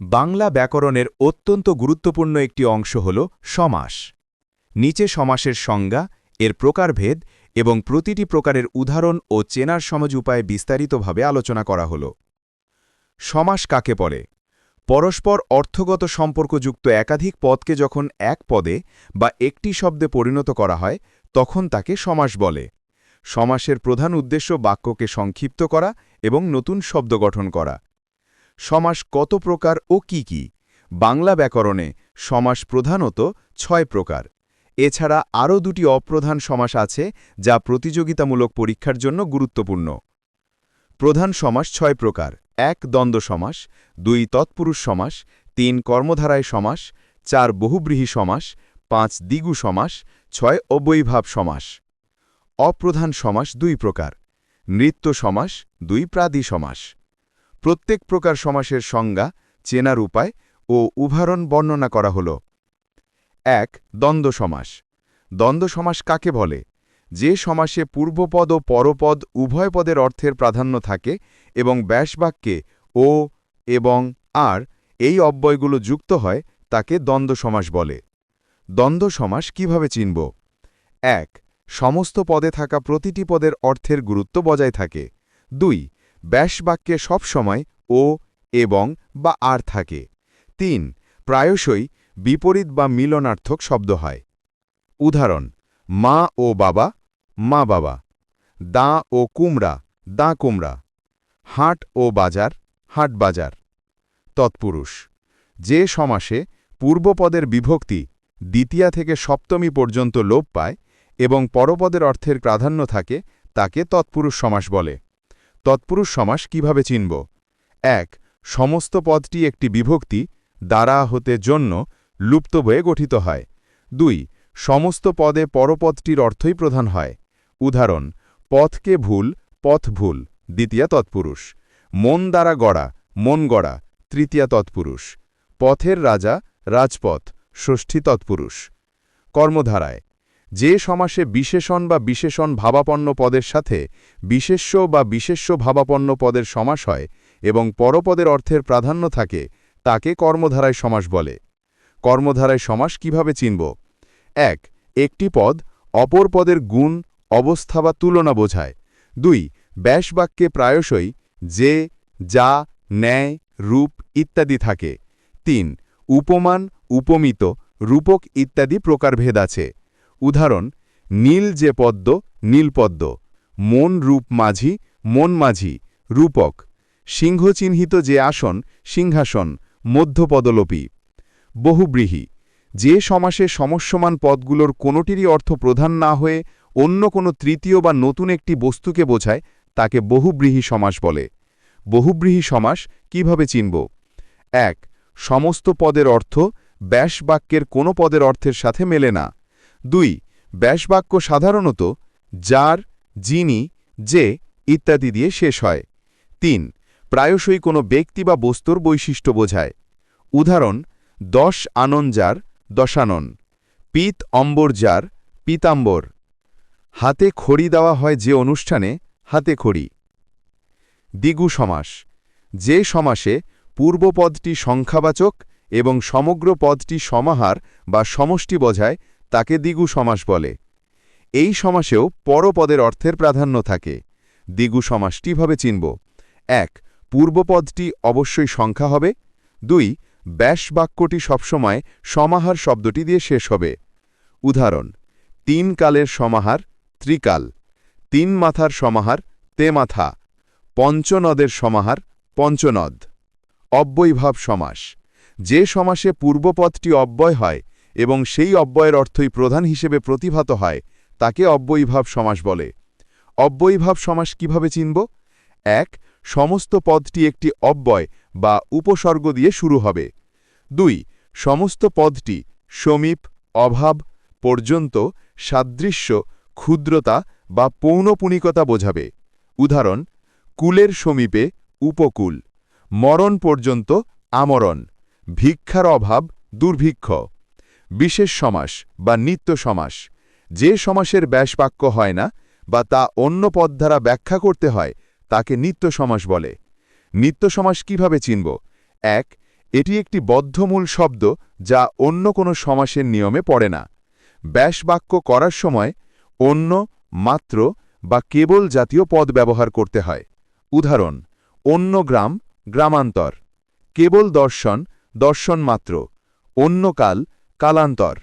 বাংলা ব্যাকরণের অত্যন্ত গুরুত্বপূর্ণ একটি অংশ হল সমাস। নিচে সমাসের সংজ্ঞা, এর প্রকারভেদ এবং প্রতিটি প্রকারের উদাহরণ ও চেনার সমাজ উপায়ে বিস্তারিতভাবে আলোচনা করা হল। সমাস কাকে পড়ে পরস্পর অর্থগত সম্পর্কযুক্ত একাধিক পদকে যখন এক পদে বা একটি শব্দে পরিণত করা হয়, তখন তাকে সমাস বলে। সমাসের প্রধান উদ্দেশ্য বাক্যকে সংক্ষিপ্ত করা এবং নতুন শব্দ গঠন করা। সমাস কত প্রকার ও কি কি? বাংলা ব্যাকরণে সমাস প্রধানত ছয় প্রকার। এছাড়া আরও দুটি অপ্রধান সমাস আছে যা প্রতিযোগিতামূলক পরীক্ষার জন্য গুরুত্বপূর্ণ। প্রধান সমাস ছয় প্রকার। এক, দ্বন্দ্ব সমাস, দুই, তৎপুরুষ সমাস, তিন, কর্মধারায় সমাস, চার, বহুব্রীহী সমাস, পাঁচ, দ্বিগু সমাস, ছয়, অবৈভাব সমাস। অপ্রধান সমাস দুই প্রকার। নৃত্য সমাস দুই, প্রাদি সমাস। প্রত্যেক প্রকার সমাসের সংজ্ঞা, চেনার উপায় ও উদাহরণ বর্ণনা করা হল। এক, দ্বন্দ্ব সমাস। দ্বন্দ্ব সমাস কাকে বলে? যে সমাসে পূর্বপদ ও পরপদ উভয় পদের অর্থের প্রাধান্য থাকে এবং ব্যাসবাক্যে ও এবং আর এই অব্যয়গুলো যুক্ত হয়, তাকে দ্বন্দ্ব সমাস বলে। দ্বন্দ্ব সমাস কীভাবে চিনব? এক, সমস্ত পদে থাকা প্রতিটি পদের অর্থের গুরুত্ব বজায় থাকে। দুই ব্যাসবাক্যে সবসময় ও এবং বা আর থাকে। তিন, প্রায়শই বিপরীত বা মিলনার্থক শব্দ হয়। উদাহরণ, মা ও বাবা, মা বাবা, দা ও কুমড়া, দা কুমড়া, হাট ও বাজার, হাট বাজার। তৎপুরুষ, যে সমাসে পূর্বপদের বিভক্তি দ্বিতীয়া থেকে সপ্তমী পর্যন্ত লোপ পায় এবং পরপদের অর্থের প্রাধান্য থাকে, তাকে তৎপুরুষ সমাস বলে। তৎপুরুষ সমাস কীভাবে চিনব? এক, সমস্ত পদটি একটি বিভক্তি, দ্বারা হতে জন্য লুপ্ত বয়ে গঠিত হয়। দুই, সমস্ত পদে পরপদটির অর্থই প্রধান হয়। উদাহরণ, পথকে ভুল, পথ ভুল, দ্বিতীয় তৎপুরুষ। মন দ্বারা গড়া, মন গড়া, তৃতীয়া তৎপুরুষ। পথের রাজা, রাজপথ, ষষ্ঠী তৎপুরুষ। কর্মধারায় যে সমাসে বিশেষণ বা বিশেষণ ভাবাপন্ন পদের সাথে বিশেষ্য বা বিশেষ্য ভাবাপন্ন পদের সমাস হয় এবং পরপদের অর্থের প্রাধান্য থাকে, তাকে কর্মধারায় সমাস বলে। কর্মধারায় সমাস কীভাবে চিনব? এক, একটি পদ অপর পদের গুণ, অবস্থা বা তুলনা বোঝায়। দুই, ব্যাসবাক্যে প্রায়শই যে, যা, ন্যায়, রূপ ইত্যাদি থাকে। তিন, উপমান, উপমিত, রূপক ইত্যাদি প্রকারভেদ আছে। উদাহরণ, নীল যে পদ্ম নীলপদ্ম মন রূপ মাঝি, মন মাঝি, রূপক। সিংহচিহ্নিত যে আসন, সিংহাসন, মধ্যপদলোপী। বহুব্রীহী। যে সমাসে সমস্যমান পদগুলোর কোনোটিরই অর্থ প্রধান না হয়ে অন্য কোনো তৃতীয় বা নতুন একটি বস্তুকে বোঝায়, তাকে বহুব্রীহী সমাস বলে। বহুব্রীহী সমাস কীভাবে চিনব? এক, সমস্ত পদের অর্থ ব্যাস বাক্যের কোনো পদের অর্থের সাথে মেলে না। দুই, ব্যাসবাক্য সাধারণত যার, যিনি, যে ইত্যাদি দিয়ে শেষ হয়। তিন, প্রায়শই কোনো ব্যক্তি বা বস্তুর বৈশিষ্ট্য বোঝায়। উদাহরণ, দশ আনন যার, দশানন। পিত অম্বর যার, পিতাম্বর। হাতে খড়ি দেওয়া হয় যে অনুষ্ঠানে, হাতে খড়ি। দ্বিগু সমাস। যে সমাসে পূর্বপদটি সংখ্যাবাচক এবং সমগ্র পদটি সমাহার বা সমষ্টি বোঝায় তাকে দ্বিগু সমাস বলে। এই সমাসেও পরপদের অর্থের প্রাধান্য থাকে। দ্বিগু সমাসটিভাবে চিনব। এক, পূর্বপদটি অবশ্যই সংখ্যা হবে। দুই, ব্যাস বাক্যটি সবসময় সমাহার শব্দটি দিয়ে শেষ হবে। উদাহরণ, তিন কালের সমাহার ত্রিকাল, তিন মাথার সমাহার তে মাথা পঞ্চনদের সমাহার পঞ্চনদ। অব্যয়ভাব সমাস। যে সমাসে পূর্বপদটি অব্যয় হয় এবং সেই অব্যয়ের অর্থই প্রধান হিসেবে প্রতিভাত হয়, তাকে অব্যয়ীভাব সমাস বলে। অব্যয়ীভাব সমাস কীভাবে চিনব? এক, সমস্ত পদটি একটি অব্যয় বা উপসর্গ দিয়ে শুরু হবে। দুই, সমস্ত পদটি সমীপ, অভাব, পর্যন্ত, সাদৃশ্য, ক্ষুদ্রতা বা পৌনপুনিকতা বোঝাবে। উদাহরণ, কুলের সমীপে উপকূল, মরণ পর্যন্ত আমরণ, ভিক্ষার অভাব দুর্ভিক্ষ। বিশেষ সমাস বা নিত্য সমাস। যে সমাসের ব্যাসবাক্য হয় না বা তা অন্য পদ দ্বারা ব্যাখ্যা করতে হয়, তাকে নিত্য সমাস বলে। নিত্য সমাস কীভাবে চিনব? এক, এটি একটি বদ্ধমূল শব্দ যা অন্য কোনো সমাসের নিয়মে পড়ে না। ব্যাসবাক্য করার সময় অন্য, মাত্র বা কেবল জাতীয় পদ ব্যবহার করতে হয়। উদাহরণ, অন্য গ্রাম, গ্রামান্তর। কেবল দর্শন দর্শন মাত্র। অন্য কাল কালান্তর